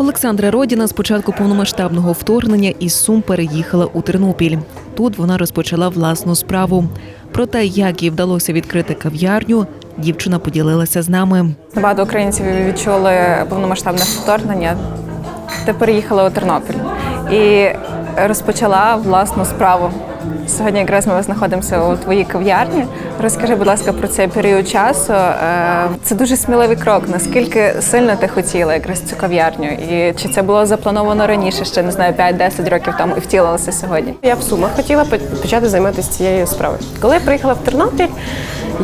Олександра Родіна з початку повномасштабного вторгнення із Сум переїхала у Тернопіль. Тут вона розпочала власну справу. Про те, як їй вдалося відкрити кав'ярню, дівчина поділилася з нами. Багато українців відчули повномасштабне вторгнення. Ти переїхала у Тернопіль і розпочала власну справу. Сьогодні якраз ми знаходимося у твоїй кав'ярні. Розкажи, будь ласка, про цей період часу. Е, Це дуже сміливий крок. Наскільки сильно ти хотіла якраз цю кав'ярню? І чи це було заплановано раніше, ще не знаю, 5-10 років тому і втілилося сьогодні? Я в Сумах хотіла почати займатися цією справою. Коли я приїхала в Тернопіль,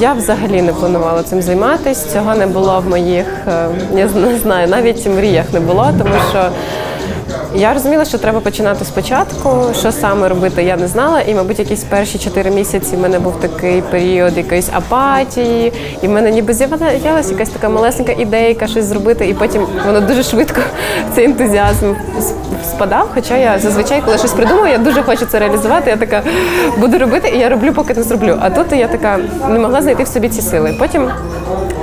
я взагалі не планувала цим займатися. Цього не було в моїх, е, я не знаю, навіть мріях не було, тому що. Я розуміла, що треба починати спочатку. Що саме робити, я не знала. І, мабуть, якісь перші чотири місяці в мене був такий період якоїсь апатії, і в мене ніби з'явилася якась така малесенька ідейка, щось зробити, і потім воно дуже швидко цей ентузіазм спадав. Хоча я зазвичай, коли щось придумаю, я дуже хочу це реалізувати. Я така буду робити, і я роблю, поки не зроблю. А тут я така не могла знайти в собі ці сили. Потім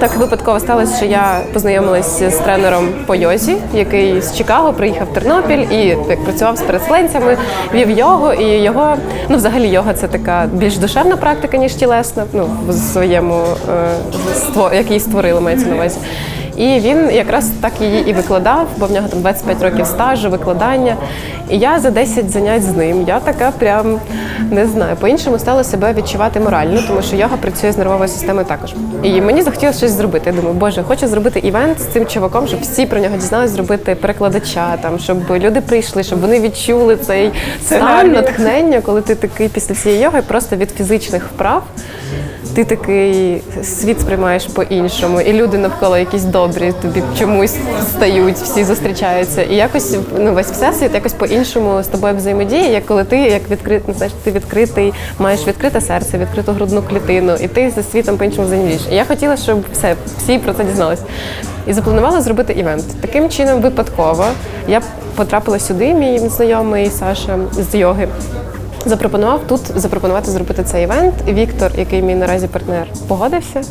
так випадково сталося, що я познайомилася з тренером по йозі, який з Чикаго приїхав в Тернопіль і так, працював з переселенцями, вів йогу. І його, ну взагалі, йога це така більш душевна практика, ніж тілесна. Ну в своєму е, створ, який створили, мається на увазі. І він якраз так її і викладав, бо в нього там 25 років стажу, викладання. І я за 10 занять з ним. Я така прям не знаю, по-іншому стала себе відчувати морально, тому що йога працює з нервовою системою також. І мені захотілося щось зробити. Я думаю, боже, хочу зробити івент з цим чуваком, щоб всі про нього дізнались, зробити перекладача, там, щоб люди прийшли, щоб вони відчули цей стан натхнення, коли ти такий після цієї йоги просто від фізичних вправ. Ти такий світ сприймаєш по-іншому, і люди навколо якісь добрі, тобі чомусь стають, всі зустрічаються. І якось ну весь всесвіт якось по-іншому з тобою взаємодіє, як коли ти як відкрит, ну, знаєш, ти відкритий, маєш відкрите серце, відкриту грудну клітину, і ти зі світом по-іншому взаємодієш. І я хотіла, щоб все, всі про це дізнались. І запланувала зробити івент. Таким чином, випадково я потрапила сюди, мій знайомий Саша з йоги. Запропонував тут запропонувати зробити цей івент. Віктор, який мій наразі партнер, погодився.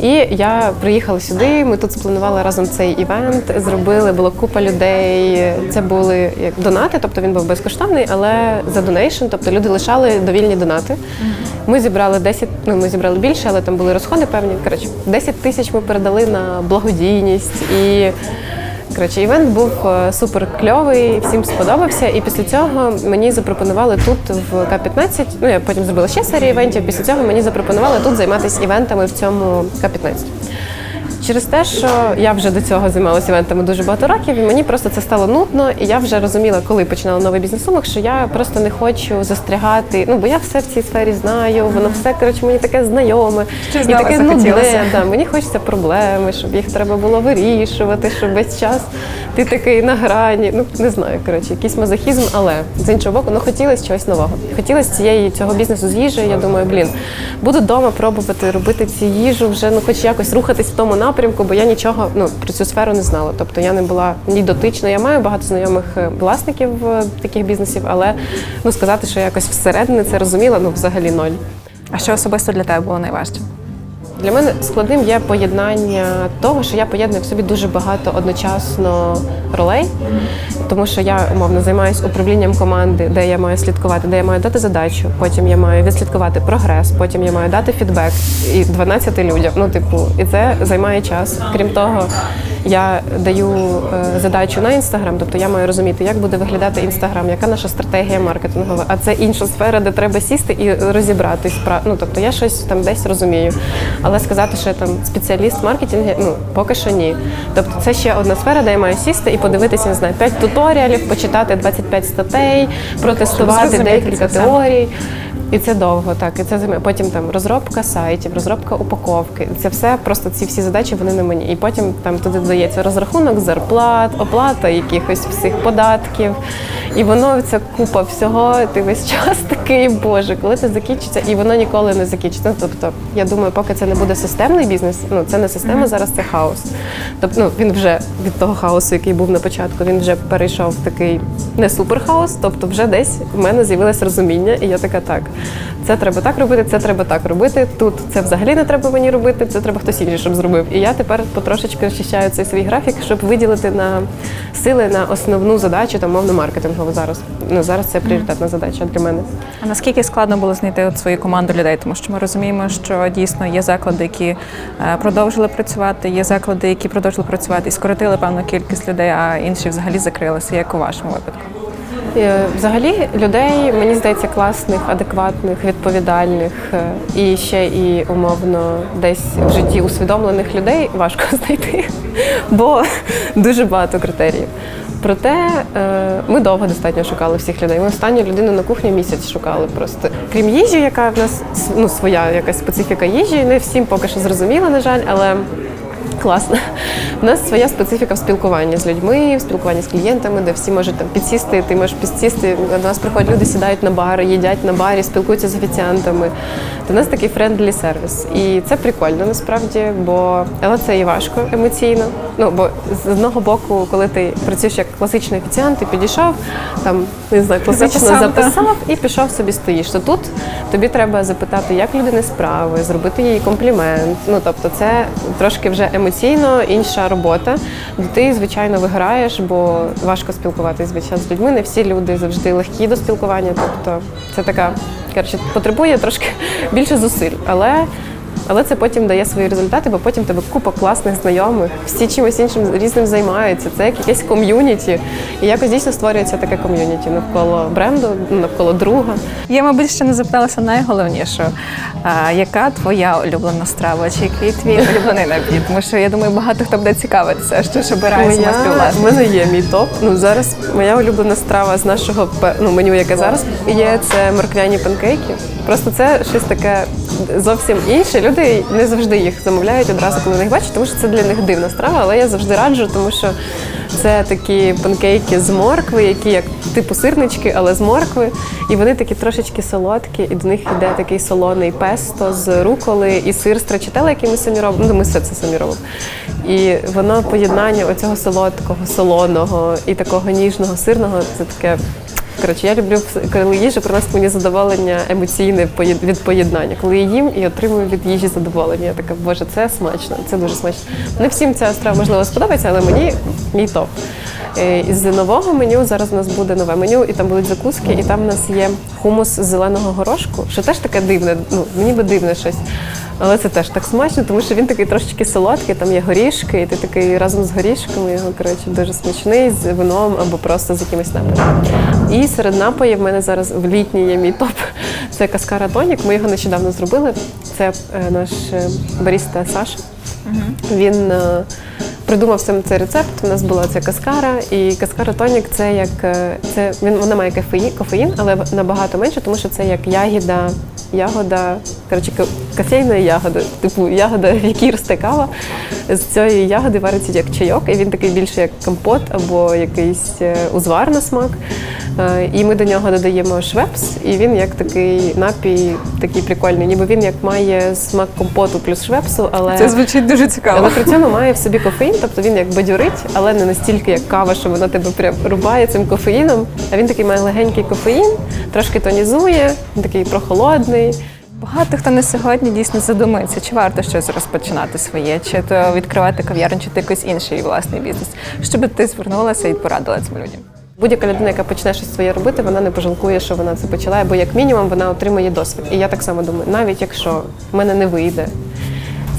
І я приїхала сюди. Ми тут спланували разом цей івент. Зробили було купа людей. Це були як донати, тобто він був безкоштовний, але за донейшн, тобто люди лишали довільні донати. Ми зібрали 10, ну ми зібрали більше, але там були розходи певні. Коротше, 10 тисяч ми передали на благодійність і. Коротше, івент був е, супер кльовий, всім сподобався. І після цього мені запропонували тут в К-15, ну я потім зробила ще серію івентів. Після цього мені запропонували тут займатися івентами в цьому К-15. Через те, що я вже до цього займалася івентами дуже багато років, і мені просто це стало нудно, і я вже розуміла, коли починала новий бізнес сумах, що я просто не хочу застрягати. Ну бо я все в цій сфері знаю, воно все коротше мені таке знайоме Що і знала, таке нудне. Да, мені хочеться проблеми, щоб їх треба було вирішувати, щоб весь час ти такий на грані. Ну не знаю, коротше, якийсь мазохізм, але з іншого боку, ну хотілося чогось нового. Хотілося цієї цього бізнесу з їжею. Я думаю, блін, буду вдома пробувати робити цю їжу, вже ну хоч якось рухатись в тому напрямку, бо я нічого ну про цю сферу не знала. Тобто я не була ні дотична. Я маю багато знайомих е, власників е, таких бізнесів, але ну сказати, що я якось всередині це розуміла, ну взагалі ноль. А що особисто для тебе було найважче? Для мене складним є поєднання того, що я поєдную в собі дуже багато одночасно ролей, тому що я умовно займаюся управлінням команди, де я маю слідкувати, де я маю дати задачу, потім я маю відслідкувати прогрес, потім я маю дати фідбек і 12 людям. Ну, типу, і це займає час. Крім того, я даю е, задачу на інстаграм, тобто я маю розуміти, як буде виглядати інстаграм, яка наша стратегія маркетингова. А це інша сфера, де треба сісти і розібратись. Ну тобто я щось там десь розумію. Але сказати, що я там спеціаліст маркетингу, ну поки що ні. Тобто це ще одна сфера, де я маю сісти і подивитися, не знаю, 5 туторіалів, почитати 25 статей, протестувати декілька теорій. І це довго, так. І це займе. Потім там розробка сайтів, розробка упаковки. Це все просто ці всі задачі вони на мені. І потім там туди додається розрахунок зарплат, оплата якихось всіх податків. І воно ця купа всього. Ти весь час такий, боже, коли це закінчиться, і воно ніколи не закінчиться. Ну, тобто, я думаю, поки це не буде системний бізнес, ну це не система, зараз це хаос. Тобто, ну він вже від того хаосу, який був на початку, він вже перейшов в такий не суперхаос. Тобто, вже десь в мене з'явилось розуміння, і я така так. Це треба так робити, це треба так робити. Тут це взагалі не треба мені робити, це треба хтось інший, щоб зробив. І я тепер потрошечки розчищаю цей свій графік, щоб виділити на сили на основну задачу, там мовно маркетингову зараз. Ну зараз це пріоритетна задача для мене. А наскільки складно було знайти от свою команду людей? Тому що ми розуміємо, що дійсно є заклади, які е, продовжили працювати, є заклади, які продовжили працювати і скоротили певну кількість людей, а інші взагалі закрилися, як у вашому випадку. Взагалі людей, мені здається, класних, адекватних, відповідальних е, і ще і умовно десь в житті усвідомлених людей важко знайти, бо дуже багато критеріїв. Проте е, ми довго достатньо шукали всіх людей. Ми останню людину на кухні місяць шукали просто. Крім їжі, яка в нас ну, своя якась специфіка їжі, не всім поки що зрозуміла, на жаль, але Класно. У нас своя специфіка в спілкуванні з людьми, в спілкуванні з клієнтами, де всі можуть там підсісти, ти можеш підсісти. До нас приходять люди, сідають на бар, їдять на барі, спілкуються з офіціантами. У нас такий френдлі сервіс. І це прикольно насправді, бо але це і важко емоційно. Ну бо з одного боку, коли ти працюєш як класичний офіціант, ти підійшов, там не знаю, класично Записав, записав, і пішов собі стоїш. То тут тобі треба запитати, як людини справи, зробити їй комплімент. Ну тобто, це трошки вже емоційно інша робота. Ти, звичайно, виграєш, бо важко спілкуватися звичайно з людьми. Не всі люди завжди легкі до спілкування. Тобто, це така коротше, потребує трошки більше зусиль, але. Але це потім дає свої результати, бо потім тебе купа класних знайомих, всі чимось іншим різним займаються. Це як якесь ком'юніті. І якось дійсно створюється таке ком'юніті навколо бренду, навколо друга. Я, мабуть, ще не запиталася найголовніше. А, яка твоя улюблена страва? Чи який твій улюблений напій? Тому що я думаю, багато хто буде цікавитися, що ж обирає Моя, в мене є мій топ. Ну зараз моя улюблена страва з нашого ну, меню, яке зараз є, це морквяні панкейки. Просто це щось таке зовсім інше. Люди не завжди їх замовляють одразу, коли їх бачать, тому що це для них дивна страва, але я завжди раджу, тому що це такі панкейки з моркви, які як типу сирнички, але з моркви. І вони такі трошечки солодкі, і до них йде такий солоний песто з руколи і сир страчителя, який ми самі робимо. Ну, ми все це самі робимо. І воно поєднання оцього солодкого, солоного і такого ніжного сирного це таке. Коротше, я люблю, коли їжа приносить мені задоволення емоційне від поєднання. Коли я їм і отримую від їжі задоволення. Я така, боже, це смачно, це дуже смачно. Не всім ця страва можливо сподобається, але мені мій топ. Е, Із нового меню зараз у нас буде нове меню, і там будуть закуски, і там у нас є хумус з зеленого горошку, що теж таке дивне, ну мені би дивне щось. Але це теж так смачно, тому що він такий трошечки солодкий, там є горішки, і ти такий разом з горішками його коротше дуже смачний з вином або просто з якимось напоєм. І серед напоїв в мене зараз в літній є мій топ. Це каскара тонік. Ми його нещодавно зробили. Це е, наш е, баріста Саша. Він е, придумав сам цей рецепт. У нас була ця каскара, і каскара тонік це як це він вона має кофеїн, кофеїн, але набагато менше, тому що це як ягіда, ягода, коротше, кофейна ягода, типу ягода, в якій росте кава. З цієї ягоди вариться як чайок, і він такий більше як компот або якийсь е, узвар на смак. Е, І ми до нього додаємо швепс, і він як такий напій, такий прикольний, ніби він як має смак компоту плюс швепсу, але Це звучить дуже цікаво. але при цьому має в собі кофеїн, тобто він як бадьорить, але не настільки як кава, що вона тебе прям рубає цим кофеїном. А він такий має легенький кофеїн, трошки тонізує, він такий прохолодний. Багато хто на сьогодні дійсно задумується, чи варто щось розпочинати своє, чи то відкривати кав'ярню, чи то якийсь інший власний бізнес. Що би ти звернулася і порадила цим людям? Будь-яка людина, яка почне щось своє робити, вона не пожалкує, що вона це почала, бо як мінімум вона отримує досвід. І я так само думаю, навіть якщо в мене не вийде.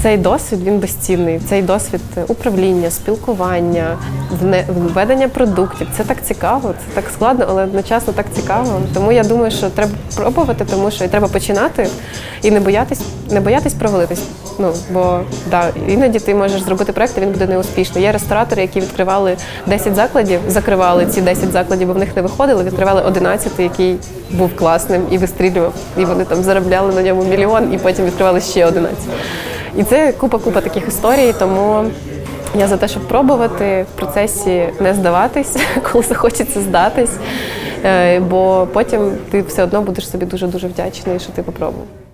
Цей досвід він безцінний. Цей досвід управління, спілкування, введення продуктів. Це так цікаво, це так складно, але одночасно так цікаво. Тому я думаю, що треба пробувати, тому що і треба починати і не боятись, не боятись провалитись. Ну бо да, іноді ти можеш зробити проект, і він буде неуспішний. Є ресторатори, які відкривали 10 закладів, закривали ці 10 закладів, бо в них не виходило. Відкривали 11, який був класним і вистрілював. І вони там заробляли на ньому мільйон, і потім відкривали ще 11. І це купа-купа таких історій, тому я за те, щоб пробувати в процесі не здаватись, коли захочеться здатись. Е, Бо потім ти все одно будеш собі дуже дуже вдячний, що ти попробував.